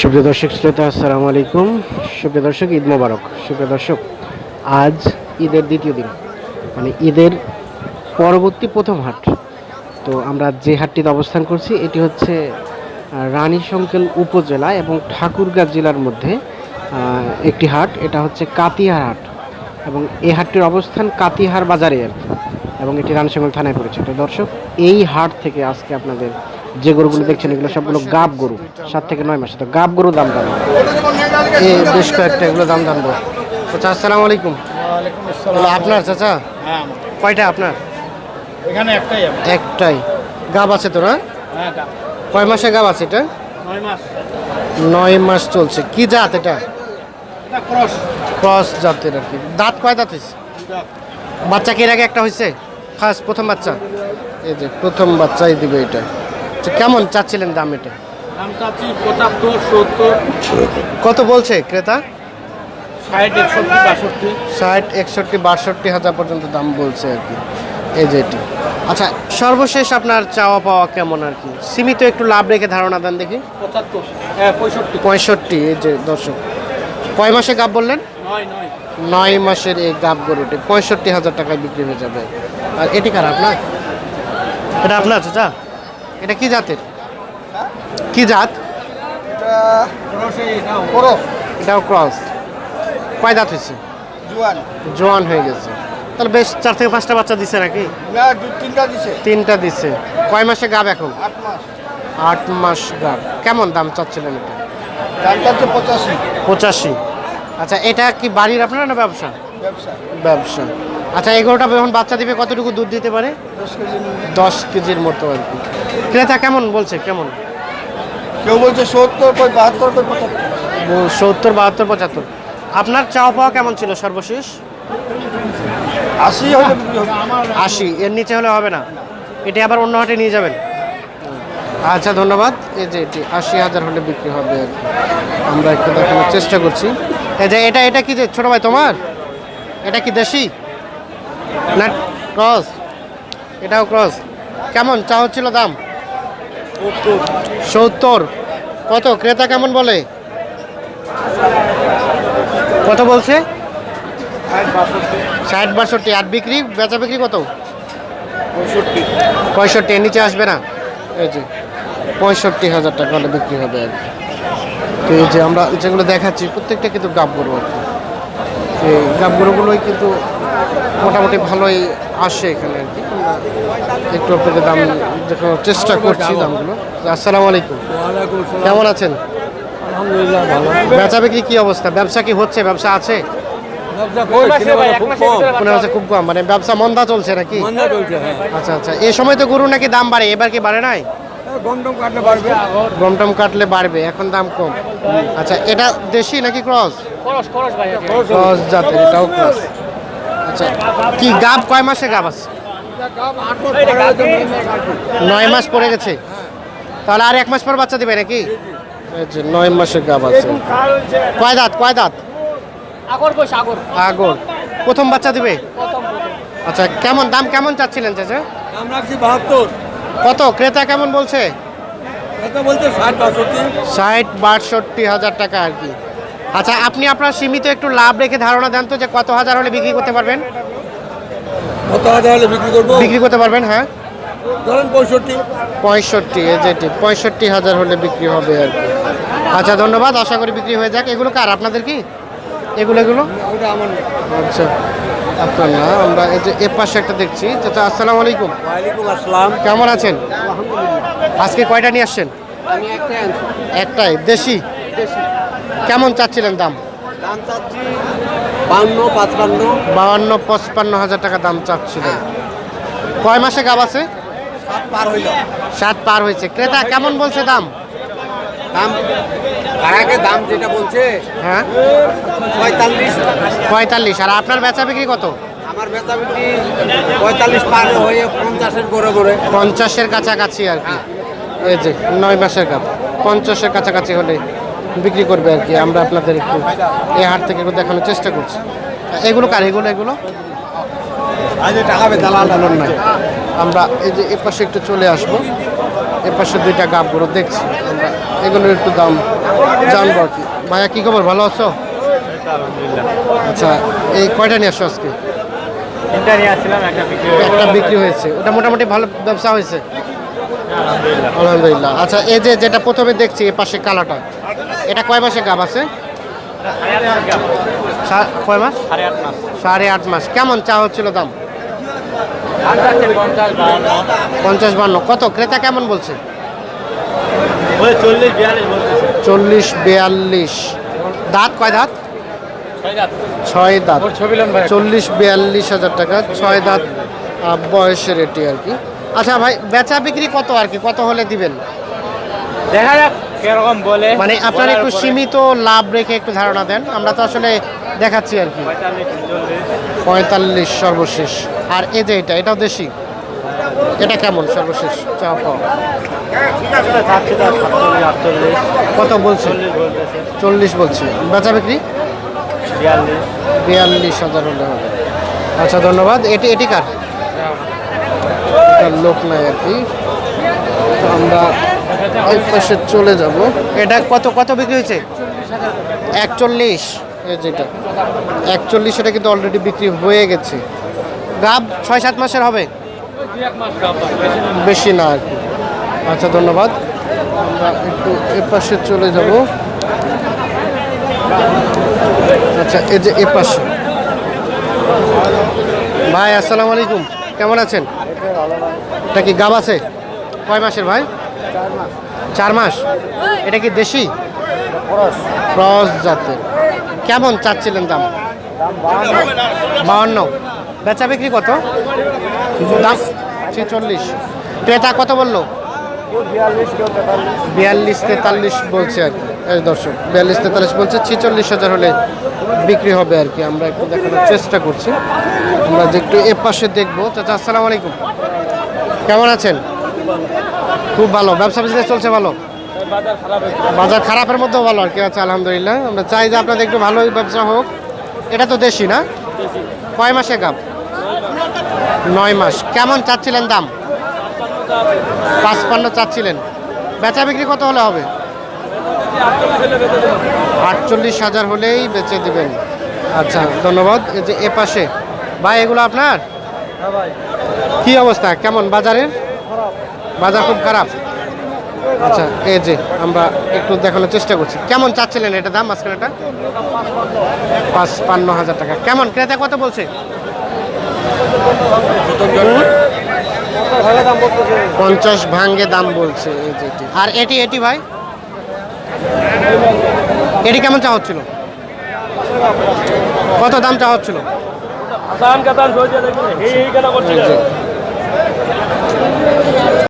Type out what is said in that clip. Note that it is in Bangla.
সুপ্রিয় দর্শক শ্রোতা, আসসালামু আলাইকুম। সুপ্রিয় দর্শক, ঈদ মোবারক। সুপ্রিয় দর্শক, আজ ঈদের দ্বিতীয় দিন। মানে ঈদের পরবর্তী প্রথম হাট। তো আমরা যে হাটটিতে অবস্থান করছি, এটি হচ্ছে রানী সংকেল উপজেলা এবং ঠাকুরগাঁ জেলার মধ্যে একটি হাট। এটা হচ্ছে কাতিয়ার হাট। এবং এই হাটটির অবস্থান কাতিহার বাজারে আর এবং এটি রানীশঙ্গল থানায় পড়েছে তো দর্শক, এই হাট থেকে আজকে আপনাদের যে গরুগুলো দেখছেন এগুলো সবগুলো গাব গরু সাত থেকে নয় মাসে তো গাব গরু দাম দাম বেশ কয়েকটা এগুলো দাম দাম চাচা আসসালামু আলাইকুম। আপনার চাচা? হ্যাঁ কয়টা আপনার? এখানে একটাই একটাই। গাব আছে তো না হ্যাঁ কয় মাসে গাব আছে এটা? নয় মাস। চলছে। কি জাত এটা? ক্রস। ক্রস জাতের আর কি। দাঁত কয় দাঁত হয়েছে বাচ্চা কি এর আগে একটা হয়েছে ফার্স্ট প্রথম বাচ্চা? এই যে প্রথম বাচ্চাই দিবে এটা। কেমন চাচ্ছিলেন দাম এটা? দাম চাচ্ছি পঁচাত্তর সত্তর। কত বলছে ক্রেতা? ষাট একষট্টি বাষট্টি। ষাট একষট্টি বাষট্টি হাজার পর্যন্ত দাম বলছে আর কি। এই যে এটি। আচ্ছা সর্বশেষ আপনার চাওয়া পাওয়া কেমন আর কি? সীমিত একটু লাভ রেখে ধারণা দেন দেখি। পঁচাত্তর হ্যাঁ পঁয়ষট্টি। পঁয়ষট্টি এই যে দর্শক। কয় মাসে গাব বললেন? নয় নয়। নয় মাসের এই গাব গরুটি। পঁয়ষট্টি হাজার টাকায় বিক্রি হয়ে যাবে। আর এটি কার আপনার? এটা আপনার চাচা? এটা কি জাতের? কি জাত? এটা এটাও ক্রস। কয় দাঁত হয়েছে? জুয়ান। জোয়ান হয়ে গেছে। তাহলে বেশ চার থেকে পাঁচটা বাচ্চা দিছে নাকি? না তিনটা দিছে। তিনটা দিছে। কয় মাসে গাব এখন? আট মাস। আট মাস গাব। কেমন দাম চাচ্ছিলেন এটা? পঁচাশি। পঁচাশি। আচ্ছা এটা কি বাড়ির আপনার না ব্যবসা? ব্যবসা। ব্যবসা। আচ্ছা এগারোটা যখন বাচ্চা দিবে কতটুকু দুধ দিতে পারে? দশ কেজির মতো আর কি। ক্রেতা কেমন বলছে কেমন? কেউ বলছে সত্তর বাহাত্তর সত্তর বাহাত্তর পঁচাত্তর। আপনার চাওয়া পাওয়া কেমন ছিল সর্বশেষ? আশি হলে আশি এর নিচে হলে হবে না। এটা আবার অন্য হাটে নিয়ে যাবেন। আচ্ছা ধন্যবাদ। এই যে এটি আশি হাজার হলে বিক্রি হবে আর কি। আমরা একটু দেখানোর চেষ্টা করছি। এই যে এটা এটা কি যে ছোটো ভাই তোমার? এটা কি দেশি? না ক্রস এটাও ক্রস কেমন? চা হচ্ছিল দাম? সত্তর। কত? ক্রেতা কেমন বলে? কত বলছে? ষাট বাষট্টি। আর বিক্রি? বেচা বিক্রি কত? পঁয়ষট্টি। নিচে আসবে না? এই যে, পঁয়ষট্টি হাজার টাকা হলে বিক্রি হবে আর কি। এই যে আমরা যেগুলো দেখাচ্ছি, প্রত্যেকটা কিন্তু গাব করব আর কি এই গাব গরুগুলোই কিন্তু মোটামুটি ভালোই আসে এখানে আর কি। একটু আপনাদের দাম দেখানোর চেষ্টা করছি দামগুলো। আসসালামু আলাইকুম। কেমন আছেন? আলহামদুলিল্লাহ ভালো। বেচা বিক্রি কি অবস্থা? ব্যবসা কি হচ্ছে? ব্যবসা আছে? খুব কম। মনে খুব কম। মানে ব্যবসা মন্দা চলছে নাকি? মন্দা চলছে হ্যাঁ। আচ্ছা আচ্ছা। এই সময় তো গরু নাকি দাম বাড়ে? এবার কি বাড়ে নাই? গম টম কাটলে পারবে গম টম কাটলে বাড়বে। এখন দাম কম। আচ্ছা এটা দেশি নাকি ক্রস? ক্রস জাতের এটাও ক্রস আচ্ছা কি গাব কয় মাসে গাব আছে? নয় মাস পড়ে গেছে? তাহলে আর এক মাস পর বাচ্চা দিবে নাকি? এই যে নয় মাসের গাব আছে। কয় দাঁত কয় দাঁত? আগর কই সাগর আগর। প্রথম বাচ্চা দিবে? আচ্ছা কেমন দাম কেমন চাচ্ছিলেন চাচা? দাম রাখছি বাহাত্তর। কত? ক্রেতা কেমন বলছে ষাট বাষট্টি। ষাট বাষট্টি হাজার টাকা আর কি। আচ্ছা আপনি আপনার সীমিত একটু লাভ রেখে ধারণা দেন তো যে কত হাজার হলে বিক্রি করতে পারবেন? কত হাজার হলে বিক্রি করব? বিক্রি করতে পারবেন হ্যাঁ? ধরেন পঁয়ষট্টি। পঁয়ষট্টি এই যেটি পঁয়ষট্টি হাজার হলে বিক্রি হবে আর কি। আচ্ছা ধন্যবাদ আশা করি বিক্রি হয়ে যাক। এগুলো কার? আপনাদের কি? এগুলো এগুলো? ওটা আমার আচ্ছা আপনার না আমরা এই যে এ পাশে একটা দেখছি। চাচা আসসালামু আলাইকুম। ওয়ালাইকুম আসসালাম। কেমন আছেন? আজকে কয়টা নিয়ে আসছেন? আমি একটা আনছি। একটাই দেশি। কেমন চাচ্ছিলেন দাম? দাম চাচ্ছি বান্ন পাঁচপান্ন। বাউান্ন পঁচপান্ন হাজার টাকা দাম চাচ্ছিলেন। কয় মাসে গাব আছে? সাত পার হইল। সাত পার হয়েছে। ক্রেতা কেমন বলছে দাম? দাম আগে দাম যেটা বলছে হ্যাঁ? পঁয়তাল্লিশ। পঁয়তাল্লিশ। আর আপনার বেচা বিক্রি কত? আমার বেচা বিক্রি পঁয়তাল্লিশ পার হয়ে পঞ্চাশের করে করে পঞ্চাশের কাছাকাছি আর কি। এই যে নয় মাসের কাপ পঞ্চাশের কাছাকাছি হলে বিক্রি করবে আর কি। আমরা আপনাদের একটু এই হাট থেকে একটু দেখানোর চেষ্টা করছি। এগুলো কার? এগুলো এগুলো? দালাল নাই। আমরা এই যে এপাশে একটু চলে আসব। এপাশে পাশে দুইটা গাবগুলো দেখছি। আমরা এগুলোর একটু দাম জানব আর কি। ভাইয়া কি খবর? ভালো আছো? আচ্ছা এই কয়টা নিয়ে আসছো আজকে? তিনটা একটা বিক্রি একটা বিক্রি হয়েছে। ওটা মোটামুটি ভালো ব্যবসা হয়েছে? আলহামদুলিল্লাহ। আচ্ছা এই যে যেটা প্রথমে দেখছি এ পাশে কালাটা। এটা কয় মাসে গাব আছে? সা- কয় মাস? সাড়ে আট মাস। সাড়ে আট মাস। কেমন চা হচ্ছিল দাম? পঞ্চাশ বান্ন কত? ক্রেতা কেমন বলছে? ওই চল্লিশ বিয়াল্লিশ দাঁত কয় দাঁত? ছয় ছয় দাঁত। ছবি চল্লিশ বিয়াল্লিশ হাজার টাকা। ছয় দাঁত বয়সের এটি আর কি। আচ্ছা ভাই বেচা বিক্রি কত আর কি? কত হলে দিবেন? দেখা যাক। কীরকম বলে? মানে আপনার একটু সীমিত লাভ রেখে একটু ধারণা দেন। আমরা তো আসলে দেখাচ্ছি আর কি। পঁয়তাল্লিশ সর্বশেষ। আর এই যে এটা এটাও দেশি? এটা কেমন সর্বশেষ? আটচল্লিশ কত বলছে? চল্লিশ বলছে। বেচা বিক্রি? বিয়াল্লিশ হাজার হলে হবে। আচ্ছা ধন্যবাদ। এটি এটি কার? লোক নাই আর কি। তো আমরা এই পাশে চলে যাব। এটা কত কত বিক্রি হয়েছে? একচল্লিশ। যেটা একচল্লিশ এটা কিন্তু অলরেডি বিক্রি হয়ে গেছে। গাব ছয় সাত মাসের হবে? বেশি না আর কি। আচ্ছা ধন্যবাদ। আমরা একটু এ পাশে চলে যাব। আচ্ছা এই যে এ পাশে। ভাই আসসালামু আলাইকুম। কেমন আছেন? এটা কি গাব আছে? কয় মাসের ভাই? চার মাস। এটা কি দেশি? ক্রস। জাতের। কেমন চাচ্ছিলেন দাম? বাহান্ন। বেচা বিক্রি কত? দাম ছেচল্লিশ। ক্রেতা কত বলল? বিয়াল্লিশ তেতাল্লিশ। বলছে আর কি। দর্শক বিয়াল্লিশ তেতাল্লিশ বলছে ছেচল্লিশ হাজার হলে বিক্রি হবে আর কি। আমরা একটু দেখানোর চেষ্টা করছি। আমরা যে একটু এ পাশে দেখব। চাচা আসসালামু আলাইকুম। কেমন আছেন? খুব ভালো ব্যবসা বিজনেস চলছে ভালো? বাজার খারাপের মধ্যেও ভালো আর কি আছে আলহামদুলিল্লাহ। আমরা চাই যে আপনাদের একটু ভালোই ব্যবসা হোক। এটা তো দেশি না? কয় মাসে কাপ? নয় মাস। কেমন চাচ্ছিলেন দাম? পাঁচপান্ন চাচ্ছিলেন। বেচা বিক্রি কত হলে হবে? আটচল্লিশ হাজার হলেই বেচে দিবেন। আচ্ছা ধন্যবাদ। এই যে এ পাশে ভাই এগুলো আপনার? কি অবস্থা? কেমন? বাজারের? বাজার খুব খারাপ? আচ্ছা এই যে আমরা একটু দেখানোর চেষ্টা করছি। কেমন চাচ্ছিলেন এটা দাম মাঝখানে এটা? পাঁচপান্ন হাজার টাকা। কেমন? ক্রেতা কত বলছে? পঞ্চাশ ভাঙ্গে দাম বলছে এই যে এটি। আর এটি এটি ভাই? এটি কেমন চা হচ্ছিল? কত দাম চা হচ্ছিল? আসান কাতান সহজে দেখুন এই এই কেনা করছে এই যে।